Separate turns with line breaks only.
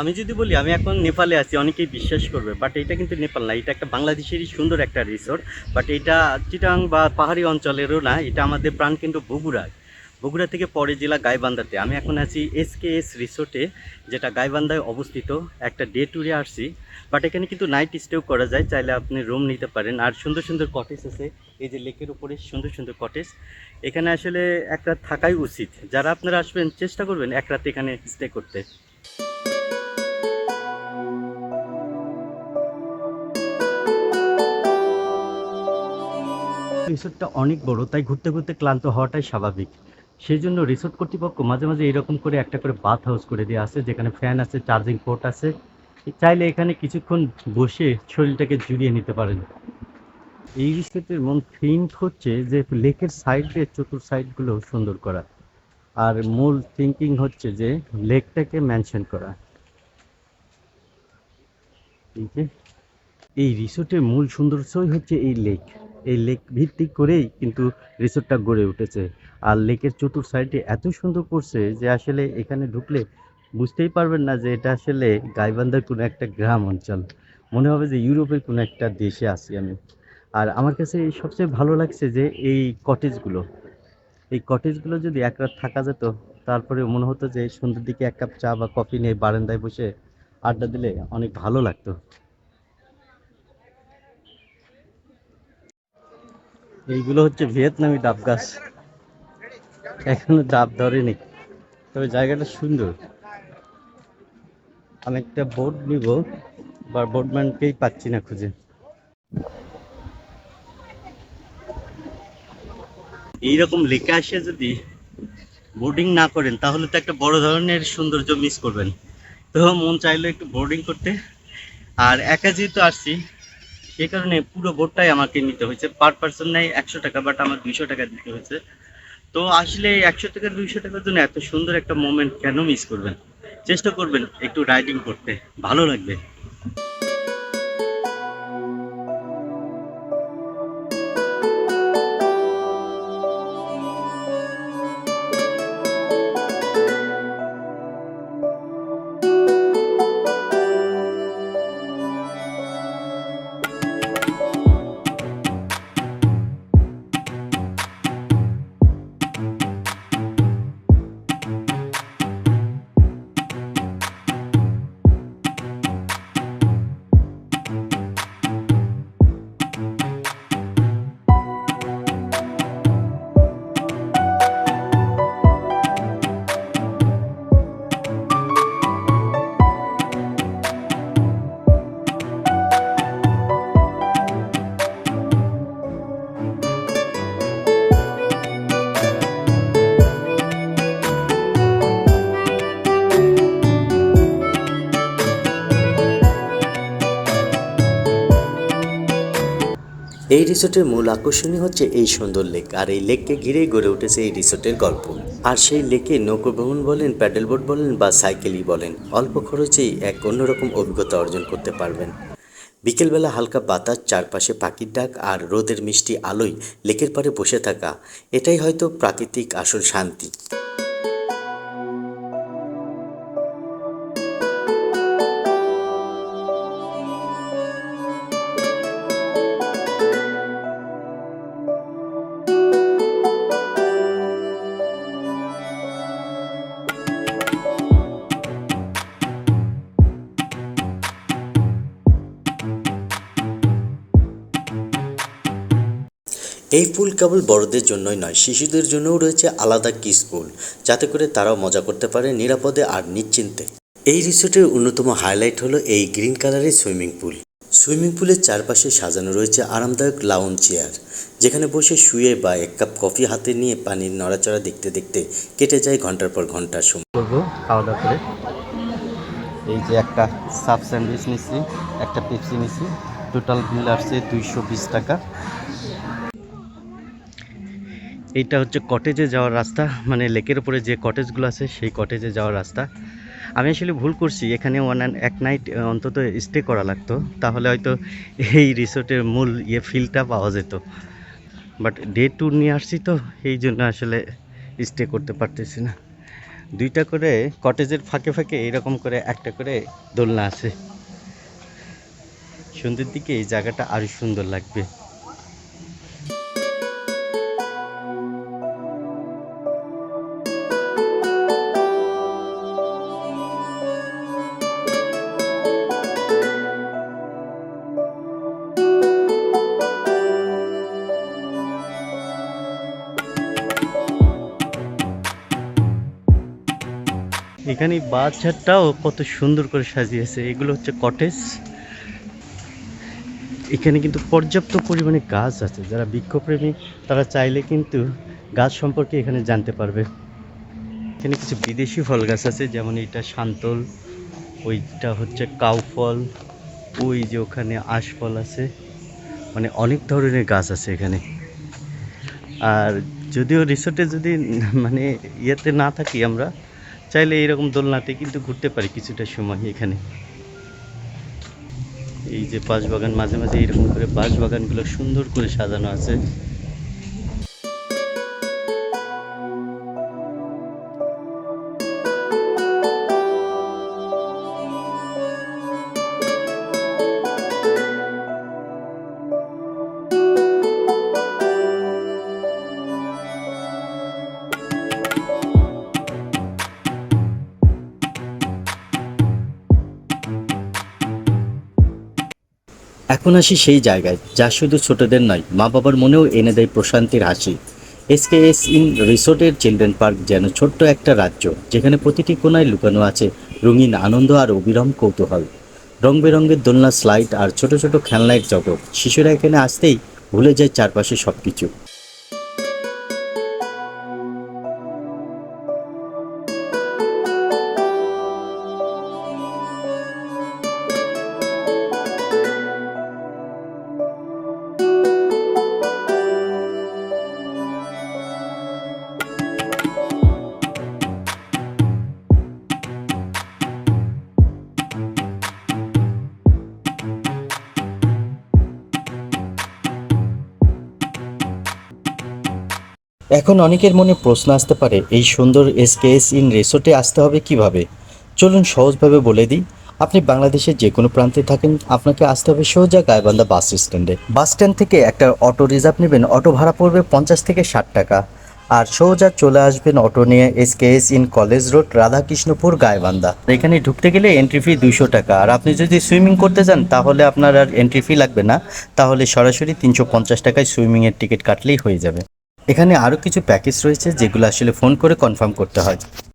আমি যদি বলি, আমি এখন নেপালে আছি, অনেকেই বিশ্বাস করবে বাট এটা কিন্তু নেপাল না, এটা একটা বাংলাদেশেরই সুন্দর একটা রিসোর্ট বাট এটা চিটাং বা পাহাড়ি অঞ্চলেরও না, এটা আমাদের প্রাণ কিন্তু বগুড়া। বগুড়া থেকে পরে জেলা গাইবান্ধাতে। আমি এখন আছি এসকেএস রিসোর্টে যেটা গাইবান্ধায় অবস্থিত, একটা ডে ট্যুরে আসছি বাট এখানে কিন্তু নাইট স্টেও করা যায়, চাইলে আপনি রুম নিতে পারেন। আর সুন্দর সুন্দর কটেজ আছে, এই যে লেকের উপরে সুন্দর সুন্দর কটেজ এখানে আসলে এক রাত থাকাই উচিত। যারা আপনারা আসবেন, চেষ্টা করবেন এক রাত এখানে স্টে করতে। রিসোর্টটা অনেক বড়, তাই ঘুরতে ঘুরতে ক্লান্ত হওয়াটাই স্বাভাবিক। সেই জন্য রিসোর্ট কর্তৃপক্ষ মাঝে মাঝে এরকম করে একটা করে বাথ হাউস করে দেওয়া আছে, যেখানে ফ্যান আছে চার্জিং পোর্ট আছে। চাইলে এখানে কিছুক্ষণ বসে শরীরটাকে জুড়িয়ে নিতে পারেন। এই রিসোর্টের মন থিম হচ্ছে যে লেকের সাইডে চতুর সাইডগুলো সুন্দর করা। আর মূল থিঙ্কিং হচ্ছে যে লেকটাকে মেনশন করা। এই রিসোর্টের মূল সৌন্দর্যই হচ্ছে এই লেক এই লেক ভিত্তিক করেই কিন্তু রিসোর্টটা গড়ে উঠেছে। আর লেকের চতুর সাইডে এত সুন্দর করছে যে আসলে এখানে ঢুকলে বুঝতেই পারবেন না যে এটা আসলে গাইবান্ধার কোনো একটা গ্রাম অঞ্চল। মনে হবে যে ইউরোপের কোনো একটা দেশে আছি আমি। আর আমার কাছে সবচেয়ে ভালো লাগছে যে এই কটেজগুলো এই কটেজগুলো যদি এক রাত থাকা যেত, তারপরে মনে হতো যে সন্ধ্যের দিকে এক কাপ চা বা কফি নিয়ে বারান্দায় বসে আড্ডা দিলে অনেক ভালো লাগতো। এইগুলো হচ্ছে ভিয়েতনামি ডাব গাছ। এখনও ডাব ধরেনি। তবে জায়গাটা সুন্দর। আমি একটা বোট নিব, বা বোর্ডম্যানকেই পাচ্ছি না খুঁজে। এইরকম লেখা আসে যদি বোর্ডিং না করেন, তাহলে তো একটা বড় ধরনের সৌন্দর্য মিস করবেন। তো মন চাইলো একটু বোর্ডিং করতে। আর একা যেহেতু আসছি সে কারণে পুরো ভোটটাই আমাকে নিতে হয়েছে। পার পার্সন নেয় একশো টাকা বাট আমার দুইশো টাকা দিতে হয়েছে। তো আসলে একশো টাকা দুইশো টাকার জন্য এত সুন্দর একটা মোমেন্ট কেন মিস করবেন? চেষ্টা করবেন একটু রাইডিং করতে। ভালো লাগবে।
এই রিসোর্টের মূল আকর্ষণই হচ্ছে এই সুন্দর লেক, আর এই লেককে ঘিরেই গড়ে উঠেছে এই রিসোর্টের গল্প। আর সেই লেকে নৌকো ভ্রমণ বলেন প্যাডেল বোট বলেন বা সাইকেলই বলেন, অল্প খরচেই এক অন্যরকম অভিজ্ঞতা অর্জন করতে পারবেন। বিকেলবেলা হালকা বাতাস, চারপাশে পাখির ডাক আর রোদের মিষ্টি আলোয় লেকের পাড়ে বসে থাকা, এটাই হয়তো প্রাকৃতিক আসল শান্তি। এই পুল কেবল বড়দের জন্যই নয়, শিশুদের জন্যও রয়েছে আলাদা কিস পুল যাতে করে তারাও মজা করতে পারে নিরাপদে আর নিশ্চিন্তে। এই রিসোর্টের অন্যতম হাইলাইট হলো এই গ্রিন কালারের সুইমিং পুল। সুইমিং পুলের চারপাশে সাজানো রয়েছে আরামদায়ক লাউন চেয়ার যেখানে বসে শুয়ে বা এক কাপ কফি হাতে নিয়ে পানির নড়াচড়া দেখতে দেখতে কেটে যায় ঘণ্টার পর ঘণ্টার সময়।
করব খাওয়া দাওয়া করে। এই যে একটা সাব স্যান্ডউইচ নিচ্ছি একটা পেপসি নিচ্ছি টোটাল বিল আসছে দুইশো বিশ টাকা। এইটা হচ্ছে কটেজে যাওয়ার রাস্তা। মানে লেকের উপরে যে কটেজগুলো আছে, সেই কটেজে যাওয়ার রাস্তা। আমি আসলে ভুল করছি, এখানে ওয়ান অ্যান্ড এক নাইট অন্তত স্টে করা লাগতো। তাহলে হয়তো এই রিসোর্টের মূল ইয়ে ফিলটা পাওয়া যেত। বাট ডে ট্যুর নিয়ে আসছি তো, এই জন্য আসলে স্টে করতে পারতেছি না। দুইটা করে কটেজের ফাঁকে ফাঁকে এরকম করে একটা করে দোলনা আছে। সন্ধ্যের দিকে এই জায়গাটা আরও সুন্দর লাগবে। এখানে বাচ্চাটাও কত সুন্দর করে সাজিয়েছে। এগুলো হচ্ছে কটেজ এখানে কিন্তু পর্যাপ্ত পরিমাণে গাছ আছে। যারা বৃক্ষপ্রেমী তারা চাইলে কিন্তু গাছ সম্পর্কে এখানে জানতে পারবে। এখানে কিছু বিদেশি ফল গাছ আছে, যেমন এটা শান্তল, ওইটা হচ্ছে কাউ ফল ওই যে ওখানে আশফল আছে। মানে অনেক ধরনের গাছ আছে এখানে। আর যদিও রিসোর্টে যদি মানে ইয়েতে না থাকি আমরা চাইলে এরকম দোলনাতে কিন্তু ঘুরতে পারি কিছুটা সময় এখানে। এই যে বাঁশ বাগান মাঝে মাঝে এরকম করে বাঁশ বাগানগুলো সুন্দর করে সাজানো আছে।
এখন আসি সেই জায়গায়, যা শুধু ছোটদের নয় মা বাবার মনেও এনে দেয় প্রশান্তির হাসি। এসকেএস ইন রিসোর্টের চিলড্রেন পার্ক যেন ছোট্ট একটা রাজ্য, যেখানে প্রতিটি কোনায় লুকানো আছে রঙিন আনন্দ আর অবিরম কৌতূহল। রং বেরঙের দোলনা, স্লাইড আর ছোট ছোট খেলনার জগৎ, শিশুরা এখানে আসতেই ভুলে যায় চারপাশে সব কিছু এখন অনেকের মনে প্রশ্ন আসতে পারে, এই সুন্দর এসকেএস ইন রিসোর্টে আসতে হবে কীভাবে? চলুন সহজভাবে বলে দিই, আপনি বাংলাদেশের যে কোনো প্রান্তে থাকেন, আপনাকে আসতে হবে সোজা গায়বান্ধা বাস স্ট্যান্ডে। বাস স্ট্যান্ড থেকে একটা অটো রিজার্ভ নেবেন, অটো ভাড়া পড়বে পঞ্চাশ থেকে ষাট টাকা। আর সোজা চলে আসবেন অটো নিয়ে SKS inn college road, Radhakrishnapur Gaibandha এখানে ঢুকতে গেলে এন্ট্রি ফি দুইশো টাকা। আর আপনি যদি সুইমিং করতে চান তাহলে আপনার আর এন্ট্রি ফি লাগবে না। তাহলে সরাসরি তিনশো পঞ্চাশ টাকায় সুইমিংয়ের টিকিট কাটলেই হয়ে যাবে। এখানে আরও কিছু প্যাকেজ রয়েছে যেগুলো আসলে ফোন করে কনফার্ম করতে হয়।